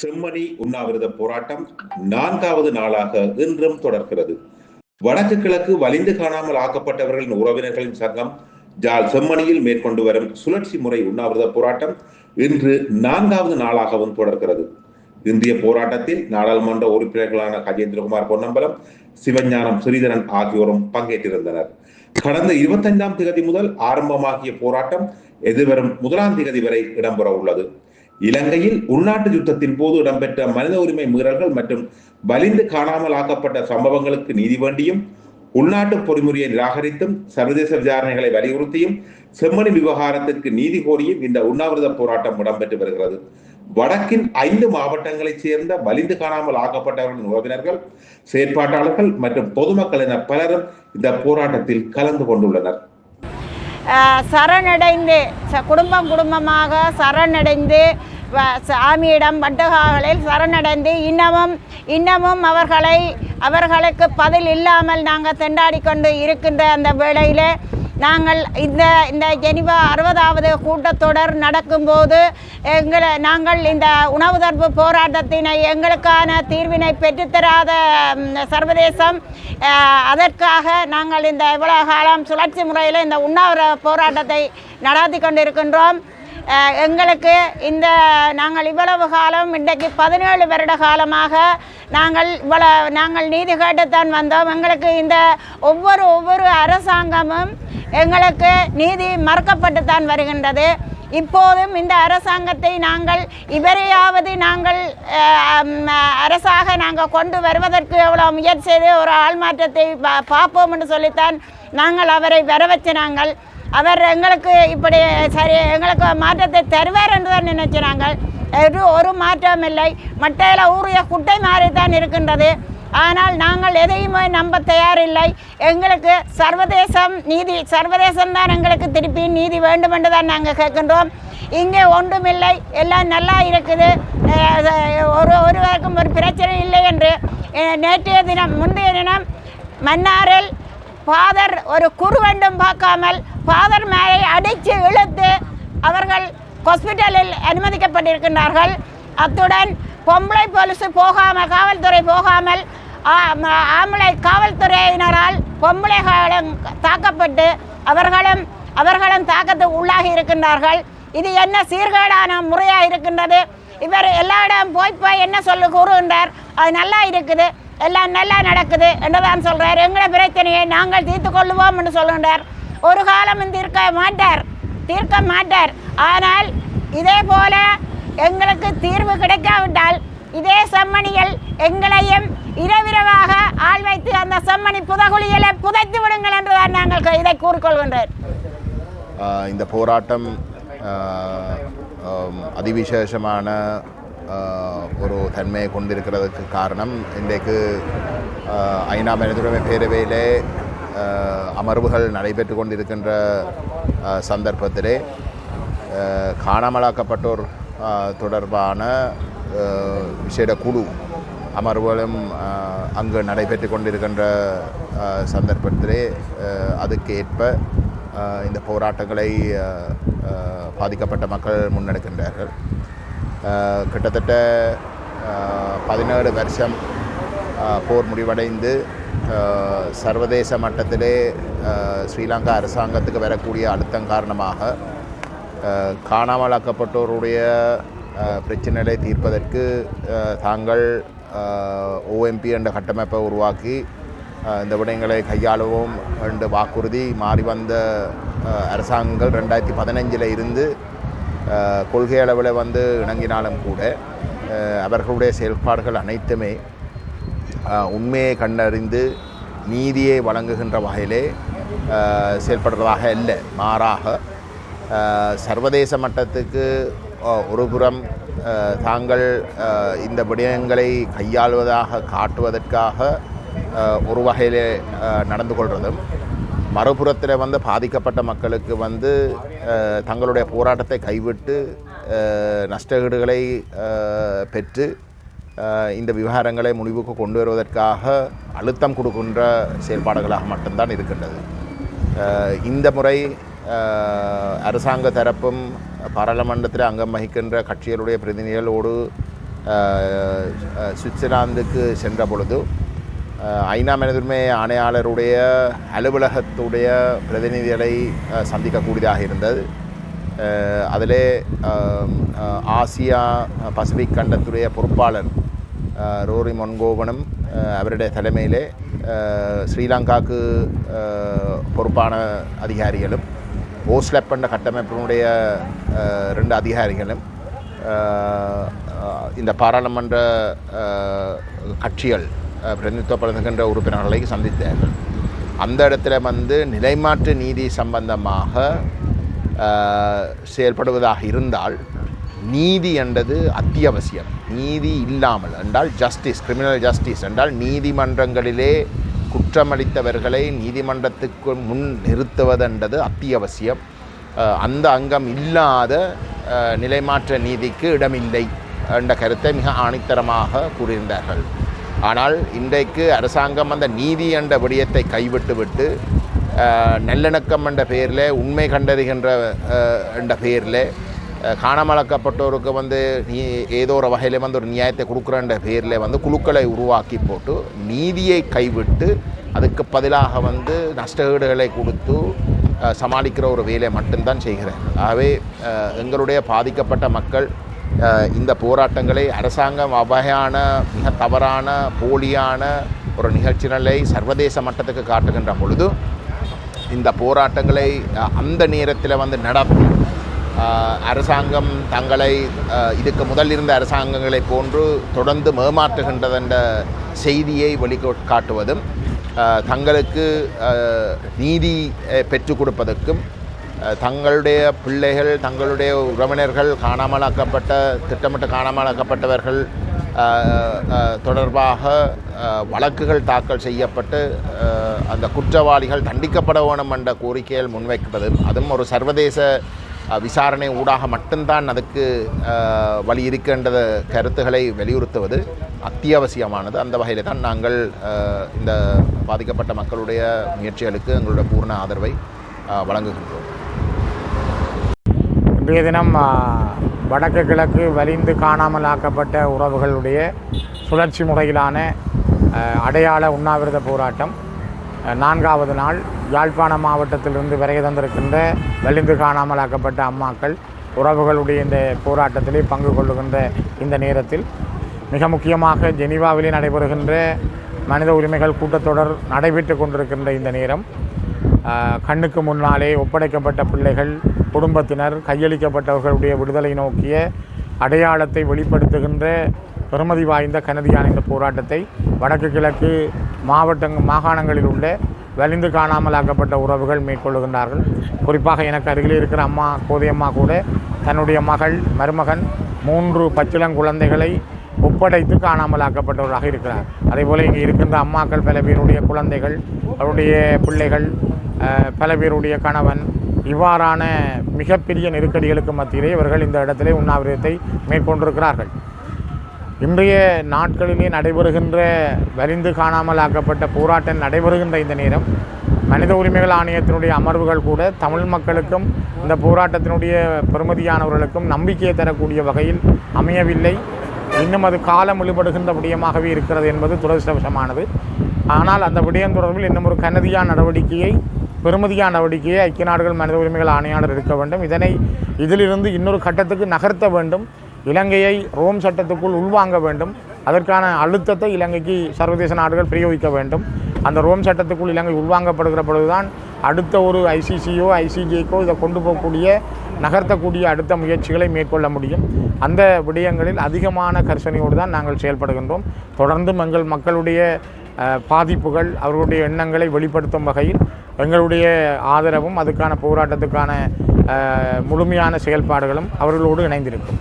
செம்மணி உண்ணாவிரத போராட்டம் நான்காவது நாளாக இன்றும் தொடர்கிறது. வடக்கு கிழக்கு வலிந்து காணாமல் ஆக்கப்பட்டவர்களின் உறவினர்களின் சங்கம் ஜால் செம்மணியில் மேற்கொண்டு வரும் சுழற்சி முறை உண்ணாவிரத போராட்டம் இன்று நான்காவது நாளாகவும் தொடர்கிறது. இந்திய போராட்டத்தில் நாடாளுமன்ற உறுப்பினர்களான கஜேந்திரகுமார் பொன்னம்பலம் சிவஞானம் ஸ்ரீதரன் ஆகியோரும் பங்கேற்றிருந்தனர். கடந்த இருபத்தைந்தாம் திகதி முதல் ஆரம்பமாகிய போராட்டம் எதிர்வரும் முதலாம் திகதி வரை இடம்பெற உள்ளது இலங்கையில் உள்நாட்டு யுத்தத்தின் போது இடம்பெற்ற மனித உரிமை மீறல்கள் மற்றும் வலிந்து காணாமல் ஆக்கப்பட்ட சம்பவங்களுக்கு நீதி வேண்டியும் உள்நாட்டு பொறிமுறையை நிராகரித்தும் சர்வதேச விசாரணைகளை வலியுறுத்தியும் செம்மணி விவகாரத்திற்கு நீதி கோரியும் இந்த உண்ணாவிரத போராட்டம் இடம்பெற்று வருகிறது. வடக்கின் ஐந்து மாவட்டங்களைச் சேர்ந்த வலிந்து காணாமல் ஆக்கப்பட்டவர்களின் உறவினர்கள் செயற்பாட்டாளர்கள் மற்றும் பொதுமக்கள் என பலரும் இந்த போராட்டத்தில் கலந்து கொண்டுள்ளனர். சரணடைந்து ச- குடும்பம் குடும்பமாக சரணடைந்து வ- சாமியிடம் வட்டுகாகளில் சரணடைந்து இன்னமும் இன்னமும் அவர்களை அவர்களுக்கு பதில் இல்லாமல் நாங்கள் திண்டாடி கொண்டு இருக்கின்ற அந்த வேளையில் நாங்கள் இந்த இந்த ஜெனிவா அறுபதாவது கூட்டத்தொடர் நடக்கும்போது எங்களை நாங்கள் இந்த உணவு தடுப்பு போராட்டத்தினை எங்களுக்கான தீர்வினை பெற்றுத்தராத சர்வதேசம் அதற்காக நாங்கள் இந்த இவ்வளவு காலம் சுழற்சி முறையில் இந்த உண்ணாவிர போராட்டத்தை நடாத்தி கொண்டிருக்கின்றோம். எங்களுக்கு இந்த நாங்கள் இவ்வளவு காலம் இன்றைக்கு பதினேழு வருட காலமாக நாங்கள் இவ்வளவு நாங்கள் நீதி கேட்டுத்தான் வந்தோம். எங்களுக்கு இந்த ஒவ்வொரு ஒவ்வொரு அரசாங்கமும் எங்களுக்கு நீதி மறுக்கப்பட்டுத்தான் வருகின்றது. இப்போதும் இந்த அரசாங்கத்தை நாங்கள் இவரையாவது நாங்கள் அரசாக நாங்கள் கொண்டு வருவதற்கு எவ்வளோ முயற்சி செய்து ஒரு ஆள் மாற்றத்தை பா- பார்ப்போம் என்று சொல்லித்தான் நாங்கள் அவரை வர வச்ச அவர் எங்களுக்கு இப்படி சரி எங்களுக்கு மாற்றத்தை தருவார் என்று தான் நினைச்சு நாங்கள். ஒரு ஒரு மாற்றம் இல்லை மட்டையில் ஊறிய குட்டை மாறி தான் இருக்கின்றது. ஆனால் நாங்கள் எதையுமே நம்ப தயாரில்லை. எங்களுக்கு சர்வதேசம் நீதி சர்வதேசம் தான் எங்களுக்கு திருப்பி நீதி வேண்டும் என்று தான் நாங்கள் கேட்கின்றோம். இங்கே ஒன்றுமில்லை. எல்லாம் நல்லா இருக்குது. ஒரு ஒருவருக்கும் ஒரு பிரச்சனை இல்லை என்று. நேற்றைய தினம் முந்தைய தினம் மன்னாரில் ஃபாதர் ஒரு குருவண்டும் பார்க்காமல் ஃபாதர் மேலே அடித்து இழுத்து அவர்கள் ஹாஸ்பிட்டலில் அனுமதிக்கப்பட்டிருக்கின்றார்கள். அத்துடன் பொம்பளை போலீஸ் போகாமல் காவல்துறை போகாமல் ஆம்பளை காவல்துறையினரால் பொம்பளைகளும் தாக்கப்பட்டு அவர்களும் அவர்களும் தாக்கத்துக்கு உள்ளாகி இருக்கின்றார்கள். இது என்ன சீர்கேடான முறையாக இருக்கின்றது? இவர் எல்லா இடம் போய் போய் என்ன சொல்லு கூறுகின்றார்? அது நல்லா இருக்குது எல்லாம் நல்லா நடக்குது என்றுதான் சொல்கிறார் எங்களை பிரச்சனையை நாங்கள் தீர்த்து கொள்ளுவோம் என்று சொல்கின்றார். ஒரு காலம் தீர்க்க மாட்டார் தீர்க்க மாட்டார். ஆனால் இதே போல எங்களுக்கு தீர்வு கிடைக்காவிட்டால் இதே செம்மணிகள் எங்களையும் இரவிரவாக ஆள் வைத்து அந்த செம்மணி புதகுழிகளை புதைத்து விடுங்கள் என்றுதான் நாங்கள் இதை கூறிக்கொள்கின்றேன் இந்த போராட்டம் அதிவிசேஷமான ஒரு தன்மையை கொண்டிருக்கிறதுக்கு காரணம் இன்றைக்கு ஐநா மனிதுரிமை பேரவையிலே அமர்வுகள் நடைபெற்று கொண்டிருக்கின்ற சந்தர்ப்பத்திலே காணாமலாக்கப்பட்டோர் தொடர்பான விசேட குழு அமர்வுகளும் அங்கு நடைபெற்று கொண்டிருக்கின்ற சந்தர்ப்பத்திலே அதுக்கேற்ப அதுக்கு ஏற்ப இந்த போராட்டங்களை பாதிக்கப்பட்ட மக்கள் முன்னெடுக்கின்றார்கள். கிட்டத்தட்ட பதினேழு வருஷம் போர் முடிவடைந்து சர்வதேச மட்டத்திலே ஸ்ரீலங்கா அரசாங்கத்துக்கு வரக்கூடிய அழுத்தம் காரணமாக காணாமல் காணாமலாக்கப்பட்டோருடைய பிரச்சனைகளை தீர்ப்பதற்கு தாங்கள் ஓஎம்பி என்ற கட்டமைப்பை உருவாக்கி இந்த விடயங்களை கையாளவும் என்ற வாக்குறுதி மாறி வந்த அரசாங்கங்கள் ரெண்டாயிரத்தி பதினஞ்சில் இருந்து கொள்கை அளவில் வந்து இணங்கினாலும் கூட அவர்களுடைய செயல்பாடுகள் அனைத்துமே உண்மையை கண்டறிந்து நீதியை வழங்குகின்ற வகையிலே செயல்படுறதாக இல்லை. மாறாக சர்வதேச மட்டத்துக்கு ஒருபுறம் தாங்கள் இந்த விடயங்களை கையாளுவதாக காட்டுவதற்காக ஒரு வகையிலே நடந்து கொள்வதும் மறுபுறத்தில் வந்து பாதிக்கப்பட்ட மக்களுக்கு வந்து தங்களுடைய போராட்டத்தை கைவிட்டு ஆஹ், நஷ்டஈடுகளை பெற்று இந்த விவகாரங்களை முடிவுக்கு கொண்டு வருவதற்காக அழுத்தம் கொடுக்கின்ற செயல்பாடுகளாக மட்டும்தான் இருக்கின்றது. இந்த முறை அரசாங்க தரப்பும் பாராளுமன்றத்தில் அங்கம் வகிக்கின்ற கட்சிகளுடைய பிரதிநிதிகளோடு சுவிட்சர்லாந்துக்கு சென்ற பொழுது ஐநா மனிதுரிமை ஆணையாளருடைய அலுவலகத்துடைய பிரதிநிதிகளை சந்திக்கக்கூடியதாக இருந்தது. அதிலே ஆசியா பசிபிக் கண்டத்துடைய பொறுப்பாளர் ரோரி மொன்கோவனும் அவருடைய தலைமையிலே அஹ், ஸ்ரீலங்காவுக்கு பொறுப்பான அதிகாரிகளும் ஓஸ்லெப் என்ற கட்டமைப்பினுடைய ரெண்டு அதிகாரிகளும் இந்த பாராளுமன்ற கட்சிகள் பிரதிநிதித்துவப்படுத்துகின்ற உறுப்பினர்களை சந்தித்தார்கள். அந்த இடத்துல வந்து நிலைமாற்று நீதி சம்பந்தமாக செயல்படுவதாக இருந்தால் நீதி என்றது அத்தியாவசியம். நீதி இல்லாமல் என்றால் ஜஸ்டிஸ் கிரிமினல் ஜஸ்டிஸ் என்றால் நீதிமன்றங்களிலே குற்றமளித்தவர்களை நீதிமன்றத்துக்கு முன் நிறுத்துவதென்றது அத்தியாவசியம். அந்த அங்கம் இல்லாத நிலைமாற்ற நீதிக்கு இடமில்லை என்ற கருத்தை மிக ஆணித்தரமாக கூறியிருந்தார்கள். ஆனால் இன்றைக்கு அரசாங்கம் அந்த நீதி என்ற விடயத்தை கைவிட்டுவிட்டு நல்லிணக்கம் என்ற பெயரில் உண்மை கண்டறிகின்ற என்ற பெயரில் காணமளக்கப்பட்டோருக்கு வந்து நீ ஏதோ ஒரு வகையில் வந்து ஒரு நியாயத்தை கொடுக்குறன்ற பேரில் வந்து குழுக்களை உருவாக்கி போட்டு நீதியை கைவிட்டு அதுக்கு பதிலாக வந்து நஷ்டஈடுகளை கொடுத்து சமாளிக்கிற ஒரு வேலையை மட்டும்தான் செய்கிறேன் ஆகவே எங்களுடைய பாதிக்கப்பட்ட மக்கள் இந்த போராட்டங்களை அரசாங்கம் வகையான மிக தவறான போலியான ஒரு நிகழ்ச்சிகளை சர்வதேச மட்டத்துக்கு காட்டுகின்ற பொழுது இந்த போராட்டங்களை அந்த நேரத்தில் வந்து நடத்தி அரசாங்கம் தங்களை இதுக்கு முதல் இருந்த அரசாங்கங்களை போன்று தொடர்ந்து மேமாற்றுகின்றதென்ற செய்தியை வெளிக்காட்டுவதும் தங்களுக்கு நீதி பெற்றுக் கொடுப்பதற்கும் தங்களுடைய பிள்ளைகள் தங்களுடைய உறவினர்கள் காணாமலாக்கப்பட்ட திட்டமிட்டு காணாமலாக்கப்பட்டவர்கள் தொடர்பாக வழக்குகள் தாக்கல் செய்யப்பட்டு அந்த குற்றவாளிகள் தண்டிக்கப்பட வேணும் என்ற கோரிக்கைகள் முன்வைப்பது அதுவும் ஒரு சர்வதேச விசாரணை ஊடாக மட்டும்தான் அதுக்கு வழி இருக்கின்ற கருத்துக்களை வலியுறுத்துவது அத்தியாவசியமானது. அந்த வகையில் தான் நாங்கள் இந்த பாதிக்கப்பட்ட மக்களுடைய முயற்சிகளுக்கு எங்களுடைய பூர்ண ஆதரவை வழங்குகின்றோம். இன்றைய தினம் வடக்கு கிழக்கு வலிந்து காணாமல் ஆக்கப்பட்ட உறவுகளுடைய சுழற்சி முறையிலான அடையாள உண்ணாவிரத போராட்டம் நான்காவது நாள் யாழ்ப்பாணம் மாவட்டத்திலிருந்து விரைய தந்திருக்கின்ற வலிந்து காணாமல் ஆக்கப்பட்ட அம்மாக்கள் உறவுகளுடைய இந்த போராட்டத்திலே பங்கு கொள்ளுகின்ற இந்த நேரத்தில் மிக முக்கியமாக ஜெனீவாவிலே நடைபெறுகின்ற மனித உரிமைகள் கூட்டத்தொடர் நடைபெற்று கொண்டிருக்கின்ற இந்த நேரம். கண்ணுக்கு முன்னாலே ஒப்படைக்கப்பட்ட பிள்ளைகள் குடும்பத்தினர் கையளிக்கப்பட்டவர்களுடைய விடுதலை நோக்கிய அடையாளத்தை வெளிப்படுத்துகின்ற பெருமதி வாய்ந்த கனதியான இந்த போராட்டத்தை வடக்கு கிழக்கு மாவட்ட மாகாணங்களில் உள்ள வலிந்து காணாமல் ஆக்கப்பட்ட உறவுகள் மேற்கொள்ளுகின்றார்கள் குறிப்பாக எனக்கு அருகில் இருக்கிற அம்மா கோதையம்மா கூட தன்னுடைய மகள் மருமகன் மூன்று பச்சிளங்குழந்தைகளை ஒப்படைத்து காணாமலாக்கப்பட்டவராக இருக்கிறார். அதேபோல் இங்கே இருக்கின்ற அம்மாக்கள் பல பேருடைய குழந்தைகள் அவருடைய பிள்ளைகள் பல பேருடைய கணவன் இவ்வாறான மிகப்பெரிய நெருக்கடிகளுக்கு மத்தியிலே இவர்கள் இந்த இடத்திலே உண்ணாவிரதத்தை மேற்கொண்டிருக்கிறார்கள். இன்றைய நாட்களிலே நடைபெறுகின்ற வரிந்து காணாமல் ஆக்கப்பட்ட போராட்டம் நடைபெறுகின்ற இந்த நேரம். மனித உரிமைகள் ஆணையத்தினுடைய அமர்வுகள் கூட தமிழ் மக்களுக்கும் இந்த போராட்டத்தினுடைய பெருமதியானவர்களுக்கும் நம்பிக்கையை தரக்கூடிய வகையில் அமையவில்லை. இன்னும் அது காலம் இழுபடுகின்ற விடயமாகவே இருக்கிறது என்பது துரதிருஷ்டவசமானது. ஆனால் அந்த விடயம் தொடர்பில் இன்னும் ஒரு கனதியான நடவடிக்கையை பெருமதியான நடவடிக்கையை ஐக்கிய நாடுகள் மனித உரிமைகள் ஆணையாளர் எடுக்க வேண்டும். இதனை இதிலிருந்து இன்னொரு கட்டத்துக்கு நகர்த்த வேண்டும். இலங்கையை ரோம் சட்டத்துக்குள் உள்வாங்க வேண்டும். அதற்கான அழுத்தத்தை இலங்கைக்கு சர்வதேச நாடுகள் பிரயோகிக்க வேண்டும். அந்த ரோம் சட்டத்துக்குள் இலங்கை உள்வாங்கப்படுகிற பொழுதுதான் அடுத்த ஒரு ஐசிசியோ ஐசிஜேக்கோ இதை கொண்டு போகக்கூடிய நகர்த்தக்கூடிய அடுத்த முயற்சிகளை மேற்கொள்ள முடியும். அந்த விடயங்களில் அதிகமான கர்சனையோடு தான் நாங்கள் செயல்படுகின்றோம். தொடர்ந்தும் எங்கள் மக்களுடைய பாதிப்புகள் அவர்களுடைய எண்ணங்களை வெளிப்படுத்தும் வகையில் எங்களுடைய ஆதரவும் அதுக்கான போராட்டத்துக்கான முழுமையான செயல்பாடுகளும் அவர்களோடு இணைந்திருக்கும்.